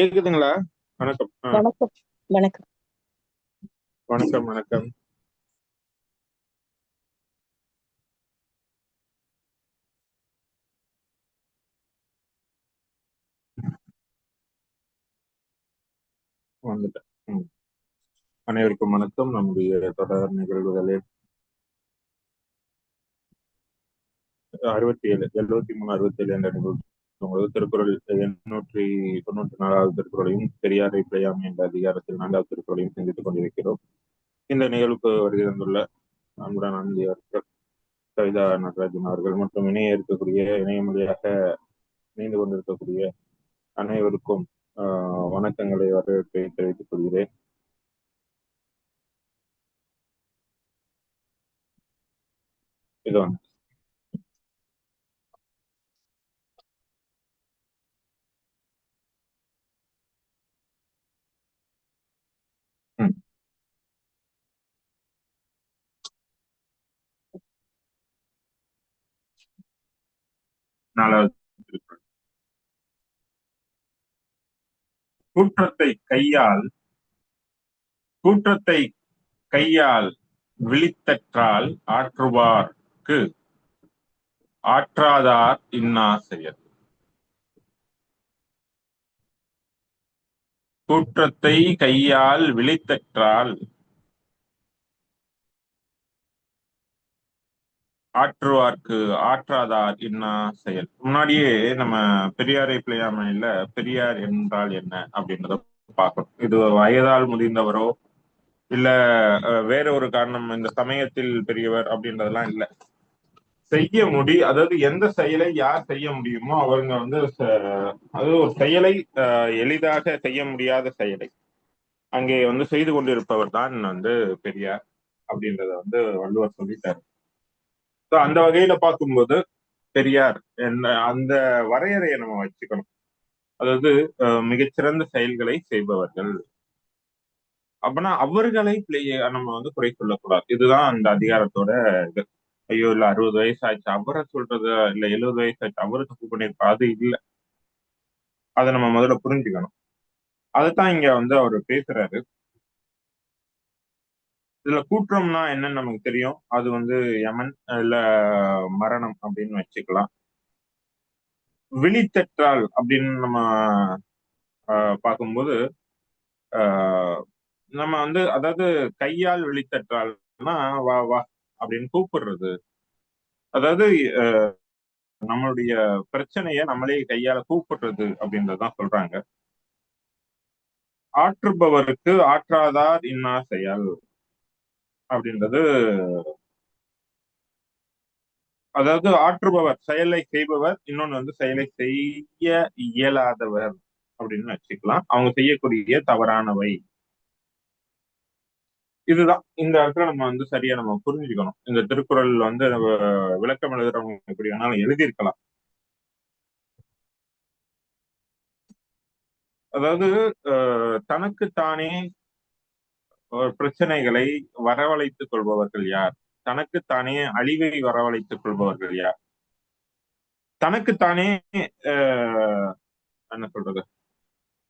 கேக்குதுங்களா? வணக்கம். வணக்கம். வணக்கம். வணக்கம் வணக்கம். வந்துட்டேன். அனைவருக்கும் வணக்கம். நம்முடைய தொடர் நிகழ்வுகளில் அறுபத்தி ஏழு எழுபத்தி மூணு அறுபத்தி ஏழு என்ற நிகழ்வு. உங்களுக்கு திருக்குறள் எண்ணூற்றி தொண்ணூற்றி நாலாவது திருக்குறளையும் பெரியாரை பிழையாமை என்ற அதிகாரத்தில் நான்காவது திருக்குறளையும் சிந்தித்துக் கொண்டிருக்கிறோம். இந்த நிகழ்வுக்கு வருகை தந்துள்ள அன்புடன் அந்தியர்கள் கவிதா நடராஜன் அவர்கள் மற்றும் இணைய இருக்கக்கூடிய இணைய மொழியாக இணைந்து கொண்டிருக்கக்கூடிய அனைவருக்கும் ஆஹ், வணக்கங்களை வரவேற்பை தெரிவித்துக் கொள்கிறேன். இது நாலாவது கூற்றத்தை கையால் கூற்றத்தை கையால் விழித்தற்றால் ஆற்றுவார்க்கு ஆற்றாதார் இன்னா செயல் கூற்றத்தை கையால் விழித்தற்றால் ஆற்றுவார்க்கு ஆற்றாதார் என்ன செயல்? முன்னாடியே நம்ம பெரியாரை பிழையாமையில பெரியார் என்றால் என்ன அப்படின்றத பார்க்கணும். இது வயதால் முதிர்ந்தவரோ இல்ல வேற ஒரு காரணம் இந்த சமயத்தில் பெரியவர் அப்படின்றதெல்லாம் இல்ல. செய்ய முடி அதாவது எந்த செயலை யார் செய்ய முடியுமோ அவங்க வந்து ச- அது ஒரு செயலை அஹ், எளிதாக செய்ய முடியாத செயலை. அங்கே வந்து செய்து கொண்டிருப்பவர் தான் வந்து பெரியார் அப்படின்றத வந்து வள்ளுவர் சொல்லிட்டாரு. அந்த வகையில பார்க்கும்போது பெரியார் என்ன அந்த வரையறையை நம்ம வச்சுக்கணும். அதாவது அஹ், மிகச்சிறந்த செயல்களை செய்பவர்கள். அப்படின்னா அவர்களை நம்ம வந்து குறை சொல்லக்கூடாது. இதுதான் அந்த அதிகாரத்தோட இது. ஐயோ இல்ல அறுபது வயசு ஆச்சு அவரை சொல்றது இல்ல எழுபது வயசு ஆச்சு அவரை தப்பு பண்ணிருப்பா அது இல்ல. அதை நம்ம முதல்ல புரிஞ்சுக்கணும். அதுதான் இங்க வந்து அவர் பேசுறாரு. இதுல கூற்றம்னா என்னன்னு நமக்கு தெரியும். அது வந்து யமன் இல்ல மரணம் அப்படின்னு வச்சுக்கலாம். விழித்தற்றால் அப்படின்னு நம்ம பார்க்கும்போது ஆஹ், நம்ம வந்து அதாவது கையால் விழித்தற்றால்னா வா வா அப்படின்னு கூப்பிடுறது. அதாவது நம்மளுடைய பிரச்சனைய நம்மளே கையால கூப்பிடுறது அப்படின்றதான் சொல்றாங்க. ஆற்றுபவருக்கு ஆற்றாதார் இன்னா செயல் அப்படின்றது அதாவது ஆற்றுபவர் செயலை செய்பவர் இன்னொன்னு வந்து செயலை செய்ய இயலாதவர் அப்படின்னு வச்சுக்கலாம். அவங்க செய்யக்கூடிய தவறானவை. இதுதான். இந்த இடத்துல நம்ம வந்து சரியா நம்ம புரிஞ்சுக்கணும். இந்த திருக்குறள் வந்து நம்ம விளக்கம் எழுதுறவங்க எப்படி வேணாலும் எழுதியிருக்கலாம். அதாவது தனக்கு தானே பிரச்சனைகளை வரவழைத்துக் கொள்பவர்கள் யார்? தனக்குத்தானே அழிவை வரவழைத்துக் கொள்பவர்கள் யார்? தனக்குத்தானே அஹ், என்ன சொல்றது?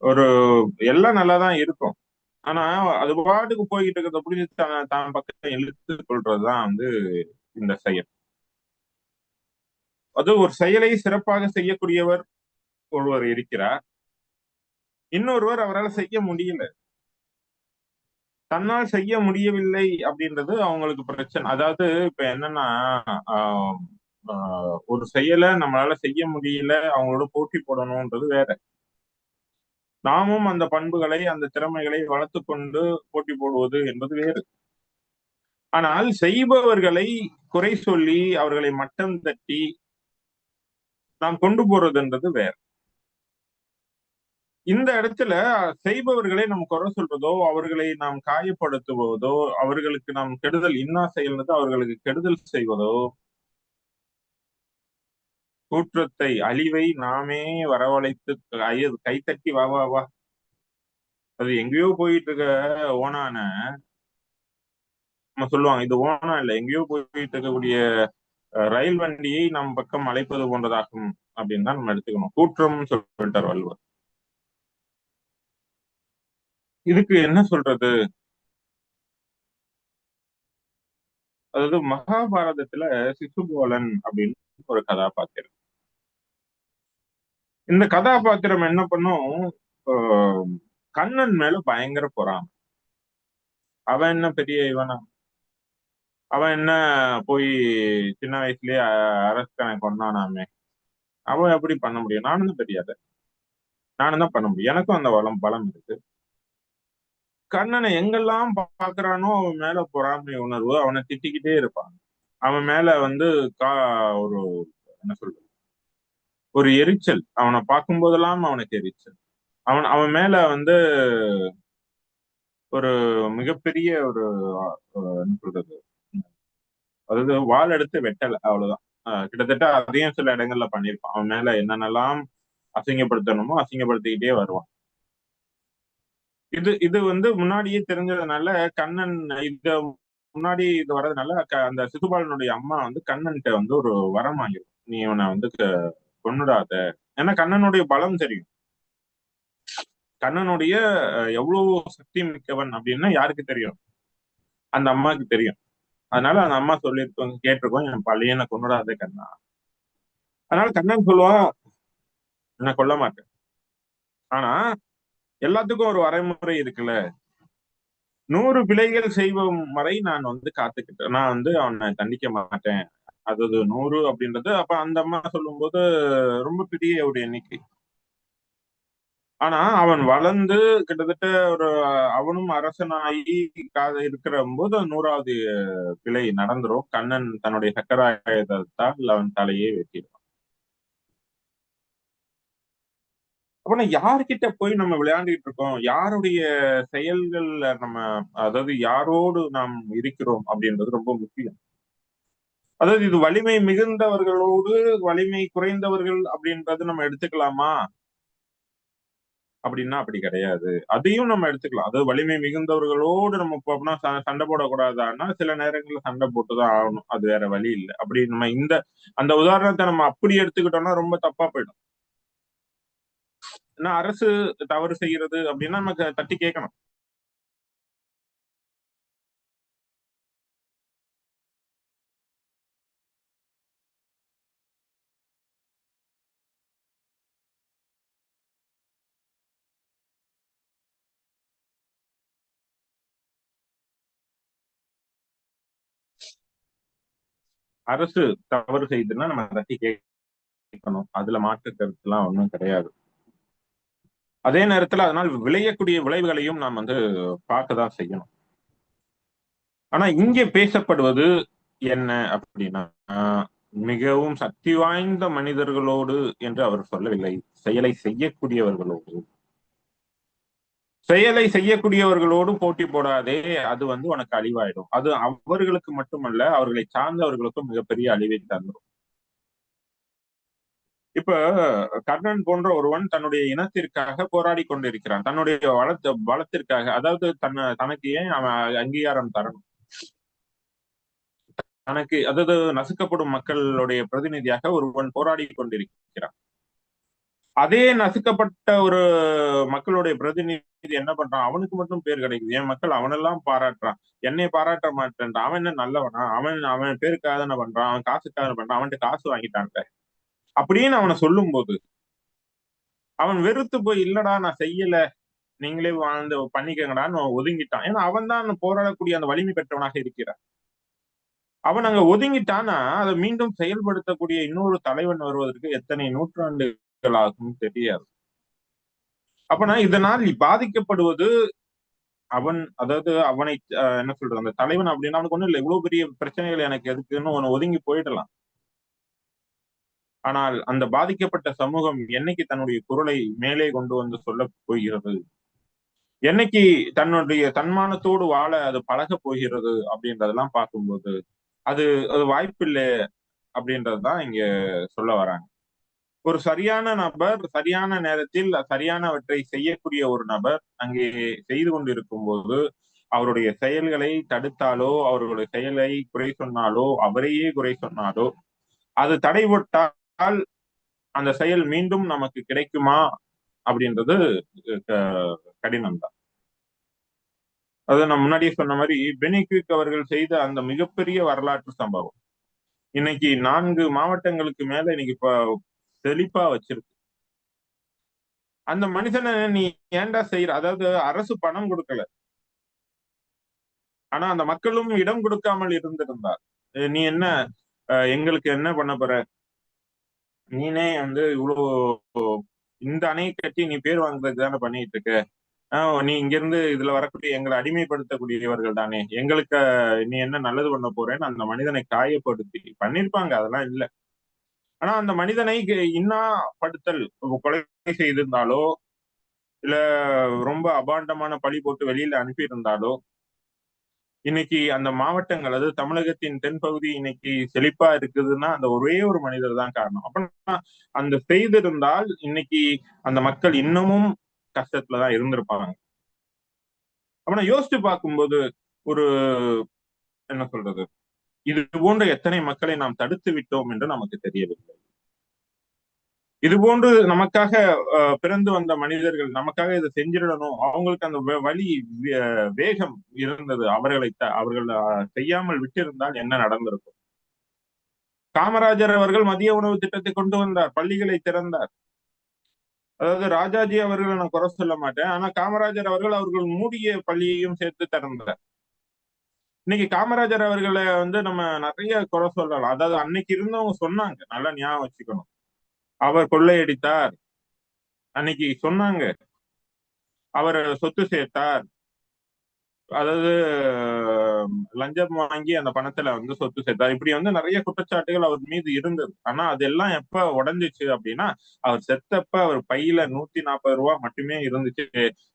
ஒரு எல்லாம் நல்லா தான் இருக்கும். ஆனா அது பாட்டுக்கு போய்கிட்டு இருக்கிறத புரிஞ்சு தான் தான் பக்கம் இழுத்து கொள்றதுதான் வந்து இந்த செயல். அது ஒரு செயலை சிறப்பாக செய்யக்கூடியவர் ஒருவர் இருக்கிறார். இன்னொருவர் அவரால் செய்ய முடியல. தன்னால் செய்ய முடியவில்லை அப்படின்றது அவங்களுக்கு பிரச்சனை. அதாவது இப்ப என்னன்னா ஆஹ் ஒரு செயலை நம்மளால செய்ய முடியல அவங்களோட போட்டி போடணும்ன்றது வேற. நாமும் அந்த பண்புகளை அந்த திறமைகளை வளர்த்து கொண்டு போட்டி போடுவது என்பது வேறு. ஆனால் செய்பவர்களை குறை சொல்லி அவர்களை மட்டம் தட்டி நாம் கொண்டு போறதுன்றது வேற. இந்த இடத்துல செய்பவர்களை நாம் குறை சொல்றதோ அவர்களை நாம் காயப்படுத்துவதோ அவர்களுக்கு நாம் கெடுதல் இன்னா செயல்னது அவர்களுக்கு கெடுதல் செய்வதோ கூற்றத்தை அழிவை நாமே வரவழைத்து கை- கைத்தட்டி வா வா வா. அது எங்கேயோ போயிட்டு இருக்க ஓனான நம்ம சொல்லுவாங்க இது ஓனா இல்ல எங்கேயோ போயிட்டு இருக்கக்கூடிய ரயில் வண்டியை நம் பக்கம் அழைப்பது போன்றதாகும் அப்படின்னு தான் நம்ம எடுத்துக்கணும். கூற்றம் சொல்லிட்டார் வள்ளுவர். இதுக்கு என்ன சொல்றது? அதாவது மகாபாரதத்துல சிசுபோலன் அப்படின்னு ஒரு கதாபாத்திரம். இந்த கதாபாத்திரம் என்ன பண்ணும்? கண்ணன் மேல பயங்கர போறான் அவன் என்ன பெரிய இவனா? அவன் என்ன போய் சின்ன வயசுலயே அரசனை கொண்டானாமே? அவன் எப்படி பண்ண முடியும்? நானும் தான் தெரியாத. நானும் தான் பண்ண முடியும். எனக்கும் அந்த வளம் பலம் இருக்கு. கண்ணனை எங்கெல்லாம் பாக்குறானோ அவன் மேல பொறாமை உணர்வு அவனை திட்டிக்கிட்டே இருப்பான். அவன் மேல வந்து கா ஒரு என்ன சொல்றது? ஒரு எரிச்சல். அவனை பார்க்கும் போதெல்லாம் அவனுக்கு எரிச்சல். அவன் அவன் மேல வந்து ஒரு மிகப்பெரிய ஒரு என்ன சொல்றது? அதாவது வால் எடுத்து வெட்டல அவ்வளவுதான். கிட்டத்தட்ட அதையும் சில இடங்கள்ல பண்ணியிருப்பான். அவன் மேல என்னென்னலாம் அசிங்கப்படுத்தணுமோ அசிங்கப்படுத்திக்கிட்டே வருவான். இது இது வந்து முன்னாடியே தெரிஞ்சதுனால கண்ணன் இத முன்னாடி இது வர்றதுனால அந்த சிசுபாலனுடைய அம்மா வந்து கண்ணன்கிட்ட வந்து ஒரு வரம் ஆகிடும் நீ இவனை வந்து கொண்டுடாத ஏன்னா கண்ணனுடைய பலம் தெரியும். கண்ணனுடைய எவ்வளவு சக்தி மிக்கவன் அப்படின்னா யாருக்கு தெரியும்? அந்த அம்மாவுக்கு தெரியும். அதனால அந்த அம்மா சொல்லியிருக்கோம் கேட்டிருக்கோம் என் பழையனை கொண்டுடாத கண்ணா. அதனால கண்ணன் சொல்லுவான் என்ன கொல்ல மாட்டேன். ஆனா எல்லாத்துக்கும் ஒரு வரைமுறை இருக்குல்ல. நூறு பிழைகள் செய்வோம் வரை நான் வந்து காத்துக்கிட்டேன் நான் வந்து அவனை தண்டிக்க மாட்டேன். அது நூறு அப்படின்றது அப்ப அந்த அம்மா சொல்லும் போது ரொம்ப பெரிய ஒரு எண்ணிக்கை. ஆனா அவன் வளர்ந்து கிட்டத்தட்ட ஒரு அவனும் அரசனாகி இருக்கிற போது நூறாவது பிழை நடந்துரும். கண்ணன் தன்னுடைய சக்கராயுதத்தால் அவன் தலையே வெட்டிடும் அப்படின்னா யார்கிட்ட போய் நம்ம விளையாண்டுட்டு இருக்கோம் யாருடைய செயல்கள்ல நம்ம அதாவது யாரோடு நாம் இருக்கிறோம் அப்படின்றது ரொம்ப முக்கியம். அதாவது இது வலிமை மிகுந்தவர்களோடு வலிமை குறைந்தவர்கள் அப்படின்றது நம்ம எடுத்துக்கலாமா? அப்படின்னா அப்படி கிடையாது. அதையும் நம்ம எடுத்துக்கலாம். அதாவது வலிமை மிகுந்தவர்களோடு நம்ம போனா சண்டை போடக்கூடாதான்னா சில நேரங்கள்ல சண்டை போட்டுதான் ஆகணும். அது வேற வழி இல்லை. அப்படி நம்ம இந்த அந்த உதாரணத்தை நம்ம அப்படி எடுத்துக்கிட்டோம்னா ரொம்ப தப்பா போயிடும். ஏன்னா அரசு தவறு செய்யறது அப்படின்னா நமக்கு தட்டி கேட்கணும். அரசு தவறு செய்யுதுன்னா நம்ம தட்டி கேட்கணும். அதுல மாற்று கருத்து எல்லாம் ஒன்றும் கிடையாது. அதே நேரத்துல அதனால் விளையக்கூடிய விளைவுகளையும் நாம் வந்து பார்க்கதான் செய்யணும். ஆனா இங்கே பேசப்படுவது என்ன அப்படின்னா மிகவும் சக்தி வாய்ந்த மனிதர்களோடு என்று அவர் சொல்லவில்லை. செயலை செய்யக்கூடியவர்களோடு. செயலை செய்யக்கூடியவர்களோடு போட்டி போடாதே அது வந்து உனக்கு அழிவாயிடும். அது அவர்களுக்கு மட்டுமல்ல அவர்களை சார்ந்தவர்களுக்கும் மிகப்பெரிய அழிவை தந்துடும் இப்ப கர்ணன் போன்ற ஒருவன் தன்னுடைய இனத்திற்காக போராடி கொண்டிருக்கிறான். தன்னுடைய வளத்த வளத்திற்காக அதாவது தன்னை தனக்கு ஏன் அவன் அங்கீகாரம் தரணும்? தனக்கு அதாவது நசுக்கப்படும் மக்களுடைய பிரதிநிதியாக ஒருவன் போராடி கொண்டிருக்கிறான். அதே நசுக்கப்பட்ட ஒரு மக்களுடைய பிரதிநிதி என்ன பண்றான்? அவனுக்கு மட்டும் பேர் கிடைக்குது. என் மக்கள் அவனெல்லாம் பாராட்டுறான். என்னை பாராட்ட மாட்டேன் அவன் என்ன நல்லவனா? அவன் அவன் பேருக்காக தானே பண்றான்? அவன் காசுக்காக பண்றான்? அவன்கிட்ட காசு வாங்கிட்டான்ட்ட அப்படின்னு அவனை சொல்லும் போது அவன் வெறுத்து போய் இல்லடா நான் செய்யல. நீங்களே வாழ்ந்து பண்ணிக்கங்கடான்னு ஒதுங்கிட்டான். ஏன்னா அவன் தான் போராடக்கூடிய அந்த வலிமை பெற்றவனாக இருக்கிறான். அவன் அங்க ஒதுங்கிட்டானா அதை மீண்டும் செயல்படுத்தக்கூடிய இன்னொரு தலைவன் வருவதற்கு எத்தனை நூற்றாண்டுகள் ஆகும் தெரியாது. அப்பனா இதனால் பாதிக்கப்படுவது அவன் அதாவது அவனை என்ன சொல்றது அந்த தலைவன் அப்படின்னா அவனுக்கு ஒண்ணும் இல்லை. இவ்வளவு பெரிய பிரச்சனைகள் எனக்கு எதுக்குன்னு ஒன்னு ஒதுங்கி போயிடலாம். ஆனால் அந்த பாதிக்கப்பட்ட சமூகம் என்னைக்கு தன்னுடைய குரலை மேலே கொண்டு வந்து சொல்ல போகிறது? என்னைக்கு தன்னுடைய தன்மானத்தோடு வாழ அது பழக போகிறது அப்படின்றதெல்லாம் பார்க்கும்போது அது அது வாய்ப்பில்லை அப்படின்றதுதான் இங்க சொல்ல வராங்க. ஒரு சரியான நபர் சரியான நேரத்தில் சரியானவற்றை செய்யக்கூடிய ஒரு நபர் அங்கே செய்து கொண்டிருக்கும் போது அவருடைய செயல்களை தடுத்தாலோ அவர்களுடைய செயலை குறை சொன்னாலோ அவரையே குறை சொன்னாலோ அது தடைபட்டால் அந்த செயல் மீண்டும் நமக்கு கிடைக்குமா? அப்படின்றது கடினம் தான் அதாவது நான் முன்னாடியே சொன்ன மாதிரி பெனிக்விக் அவர்கள் செய்த அந்த மிகப்பெரிய வரலாற்று சம்பவம். இன்னைக்கு நான்கு மாவட்டங்களுக்கு மேல இன்னைக்கு இப்ப செழிப்பா வச்சிருக்கு. அந்த மனிதனை நீ ஏண்டா செய்யற அதாவது அரசு பணம் கொடுக்கல. ஆனா அந்த மக்களும் இடம் கொடுக்காமல் இருந்திருந்தார். நீ என்ன அஹ் எங்களுக்கு என்ன பண்ண போற? நீனே வந்து இவ்வளவு இந்த அணையை கட்டி நீ பேர் வாங்குறதுக்கு தானே பண்ணிட்டு இருக்க ஆஹ் நீ இங்கிருந்து இதுல வரக்கூடிய எங்களை அடிமைப்படுத்தக்கூடியவர்கள் தானே? எங்களுக்கு நீ என்ன நல்லது பண்ண போறேன்னு அந்த மனிதனை காயப்படுத்தி பண்ணிருப்பாங்க அதெல்லாம் இல்ல. ஆனா அந்த மனிதனை இன்னா படுத்தல் கொலை செய்திருந்தாலோ இல்ல ரொம்ப அபாண்டமான பழி போட்டு வெளியில அனுப்பியிருந்தாலோ இன்னைக்கு அந்த மாவட்டங்கள் அதாவது தமிழகத்தின் தென்பகுதி இன்னைக்கு செழிப்பா இருக்குதுன்னா அந்த ஒரே ஒரு மனிதர் தான் காரணம். அப்படின்னா அந்த செய்திருந்தால் இன்னைக்கு அந்த மக்கள் இன்னமும் கஷ்டத்துலதான் இருந்திருப்பாங்க. அப்ப யோசிச்சு பார்க்கும்போது ஒரு என்ன சொல்றது? இது போன்ற எத்தனை மக்களை நாம் தடுத்து விட்டோம் என்று நமக்கு தெரியவில்லை. இது போன்று நமக்காக அஹ், பிறந்து வந்த மனிதர்கள் நமக்காக இதை செஞ்சிடணும். அவங்களுக்கு அந்த வ- வழி வே- வேகம் இருந்தது. அவர்களை த- அவர்கள் செய்யாமல் விட்டிருந்தால் என்ன நடந்திருக்கும்? காமராஜர் அவர்கள் மதிய உணவு திட்டத்தை கொண்டு வந்தார். பள்ளிகளை திறந்தார். அதாவது ராஜாஜி அவர்களை நான் குறை சொல்ல மாட்டேன். ஆனா காமராஜர் அவர்கள் அவர்கள் மூடிய பள்ளியையும் சேர்த்து திறந்தார். இன்னைக்கு காமராஜர் அவர்களை வந்து நம்ம நிறைய குறை சொல்லலாம். அதாவது அன்னைக்கு இருந்தவங்க சொன்னாங்க. நல்லா ஞாபகம் வச்சுக்கணும். அவர் கொள்ளையடித்தார். அன்னைக்கு சொன்னாங்க. அவர் சொத்து சேர்த்தார். அதாவது லஞ்சம் வாங்கி அந்த பணத்துல வந்து சொத்து சேர்த்தார். இப்படி வந்து நிறைய குற்றச்சாட்டுகள் அவர் மீது இருந்தது. ஆனா அதெல்லாம் எப்ப உடஞ்சிச்சு அப்படின்னா அவர் செத்தப்ப அவர் பையில நூத்தி நாற்பது ரூபாய் மட்டுமே இருந்துச்சு.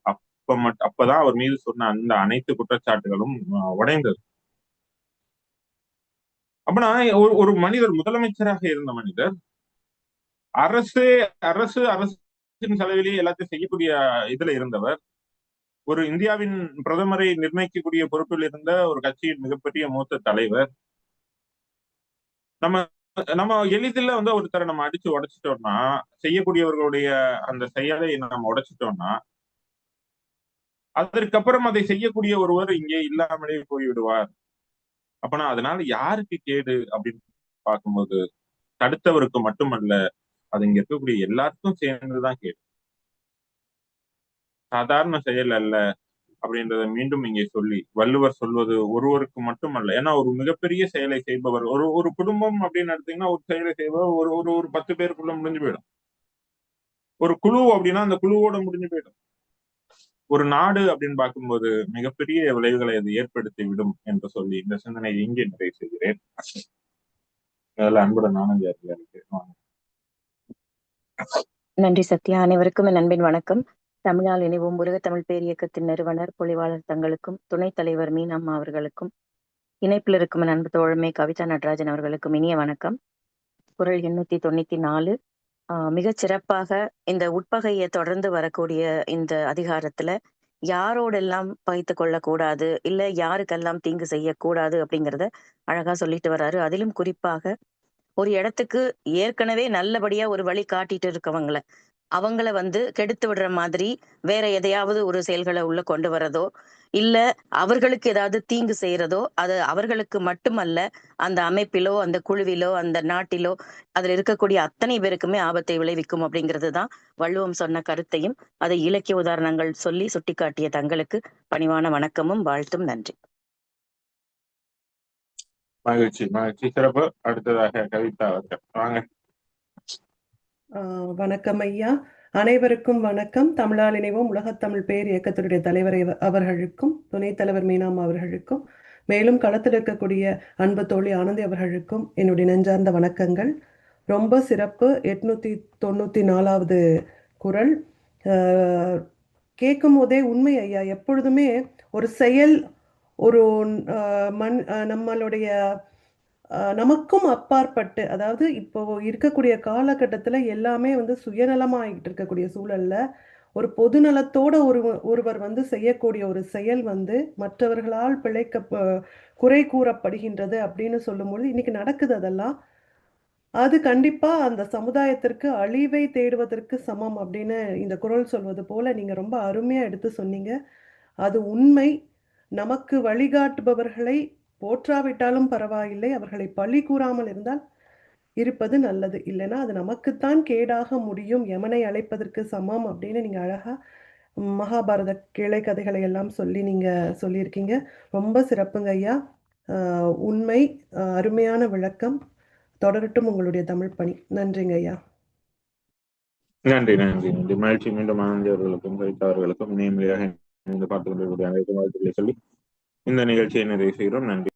அப்ப மட் அப்பதான் அவர் மீது சொன்ன அந்த அனைத்து குற்றச்சாட்டுகளும் உடைந்தது. அப்பனா ஒரு ஒரு மனிதர் முதலமைச்சராக இருந்த மனிதர் அரசு அரசு அரசின் செலவிலேயே எல்லாத்தையும் செய்யக்கூடிய இதுல இருந்தவர். ஒரு இந்தியாவின் பிரதமரை நிர்ணயிக்கக்கூடிய பொறுப்பில் இருந்த ஒரு கட்சியின் மிகப்பெரிய மூத்த தலைவர். நம்ம நம்ம எளிதில் வந்து ஒருத்தரை நம்ம அடிச்சு உடைச்சிட்டோம்னா செய்யக்கூடியவர்களுடைய அந்த செயலை நம்ம உடைச்சிட்டோம்னா அதற்கப்புறம் அதை செய்யக்கூடிய ஒருவர் இங்கே இல்லாமலே போய்விடுவார். அப்பனா அதனால யாருக்கு கேடு அப்படின்னு பார்க்கும்போது தடுத்தவருக்கு மட்டுமல்ல அது இங்க இருக்கக்கூடிய எல்லாருக்கும் சேர்ந்துதான் கேடு சாதாரண செயல் அல்ல அப்படின்றத மீண்டும் இங்கே சொல்லி வள்ளுவர் சொல்வது ஒருவருக்கு மட்டுமல்ல. ஏன்னா ஒரு மிகப்பெரிய செயலை செய்பவர் ஒரு ஒரு குடும்பம் அப்படின்னு எடுத்தீங்கன்னா ஒரு செயலை செய்பவர் ஒரு ஒரு ஒரு பத்து பேருக்குள்ள முடிஞ்சு போயிடும். ஒரு குழு அப்படின்னா அந்த குழுவோட முடிஞ்சு போயிடும். ஒரு நாடு அப்படின்னு பார்க்கும்போது மிகப்பெரிய விளைவுகளை அது ஏற்படுத்தி விடும் என்று சொல்லி இந்த சிந்தனை இங்கே நிறைவு செய்கிறேன். அதில் அன்புடன் ஆனந்தியார்கள் இருக்கிறேன் நன்றி சத்யா. அனைவருக்கும் என் அன்பின் வணக்கம். தமிழால் இணைவோம் உலக தமிழ் பேர் இயக்கத்தின் நிறுவனர் பொலிவாளர் தங்களுக்கும் துணைத் தலைவர் மீனம்மா அவர்களுக்கும் இணைப்பில் இருக்கும் என் அன்பு தோழமை கவிதா நடராஜன் அவர்களுக்கும் இனிய வணக்கம். குரல் எண்ணூத்தி தொண்ணூத்தி நாலு. ஆஹ் மிகச் சிறப்பாக இந்த உட்பகையை தொடர்ந்து வரக்கூடிய இந்த அதிகாரத்துல யாரோடெல்லாம் பகித்து கொள்ளக்கூடாது இல்ல யாருக்கெல்லாம் தீங்கு செய்யக்கூடாது அப்படிங்கிறத அழகா சொல்லிட்டு வர்றாரு அதிலும் குறிப்பாக ஒரு இடத்துக்கு ஏற்கனவே நல்லபடியா ஒரு வழி காட்டிட்டு இருக்கவங்கள அவங்கள வந்து கெடுத்து விடுற மாதிரி வேற எதையாவது ஒரு செயல்களை உள்ள கொண்டு வரதோ இல்ல அவர்களுக்கு ஏதாவது தீங்கு செய்யறதோ அது அவர்களுக்கு மட்டுமல்ல அந்த அமைப்பிலோ அந்த குழுவிலோ அந்த நாட்டிலோ அதுல இருக்கக்கூடிய அத்தனை பேருக்குமே ஆபத்தை விளைவிக்கும் அப்படிங்கிறது தான் வள்ளுவம் சொன்ன கருத்தையும் அதை இலக்கிய உதாரணங்கள் சொல்லி சுட்டிக்காட்டிய தங்களுக்கு பணிவான வணக்கமும் வாழ்த்தும் நன்றி. மகிழ்ச்சி மகிழ்ச்சி. சிறப்பு. அடுத்ததாக கவிதா அவர்கள். வாங்க. ஆஹ் வணக்கம் ஐயா. அனைவருக்கும் வணக்கம். தமிழால் இணைவோம். உலகத்தமிழ் பேர் இயக்கத்தினுடைய தலைவர் அவர்களுக்கும் துணைத் தலைவர் மீனாம் அவர்களுக்கும் மேலும் களத்தில் இருக்கக்கூடிய அன்பு தோழி ஆனந்தி அவர்களுக்கும் என்னுடைய நெஞ்சார்ந்த வணக்கங்கள். ரொம்ப சிறப்பு. எட்நூத்தி தொண்ணூத்தி நாலாவது குரல். ஆஹ் கேட்கும் போதே உண்மை ஐயா. எப்பொழுதுமே ஒரு செயல் ஒரு மண் நம்மளுடைய நமக்கும் அப்பாற்பட்டு அதாவது இப்போ இருக்கக்கூடிய காலகட்டத்தில் எல்லாமே வந்து சுயநலமாகிட்டு இருக்கக்கூடிய சூழலில் ஒரு பொதுநலத்தோட ஒரு ஒருவர் வந்து செய்யக்கூடிய ஒரு செயல் வந்து மற்றவர்களால் பிழைக்க ப- குறை கூறப்படுகின்றது அப்படின்னு சொல்லும்பொழுது இன்னைக்கு நடக்குது அதெல்லாம். அது கண்டிப்பாக அந்த சமுதாயத்திற்கு அழிவை தேடுவதற்கு சமம் அப்படின்னு இந்த குரல் சொல்வது போல நீங்கள் ரொம்ப அருமையாக எடுத்து சொன்னீங்க. அது உண்மை. நமக்கு வழிகாட்டுபவர்களை போற்றாவிட்டாலும் பரவாயில்லை அவர்களை பழி கூறாமல் இருந்தால் இருப்பது நல்லது. இல்லைன்னா அது நமக்குத்தான் கேடாக முடியும். யமனை அழைப்பதற்கு சமம் அப்படின்னு நீங்க அழகா மகாபாரத கிளை கதைகளை எல்லாம் சொல்லி நீங்க சொல்லியிருக்கீங்க. ரொம்ப சிறப்புங்க ஐயா. ஆஹ் உண்மை அருமையான விளக்கம். தொடரட்டும் உங்களுடைய தமிழ் பணி. நன்றிங்க ஐயா. நன்றி நன்றி நன்றி. மகிழ்ச்சி. மீண்டும் ஆனந்தி அவர்களுக்கும் கவிதா அவர்களுக்கும் நேர்மையாக இந்த பார்த்து கொண்டிருக்கக்கூடிய அனைத்து வாழ்த்துக்களை சொல்லி இந்த நிகழ்ச்சியை நிறைவு செய்கிறோம். நன்றி.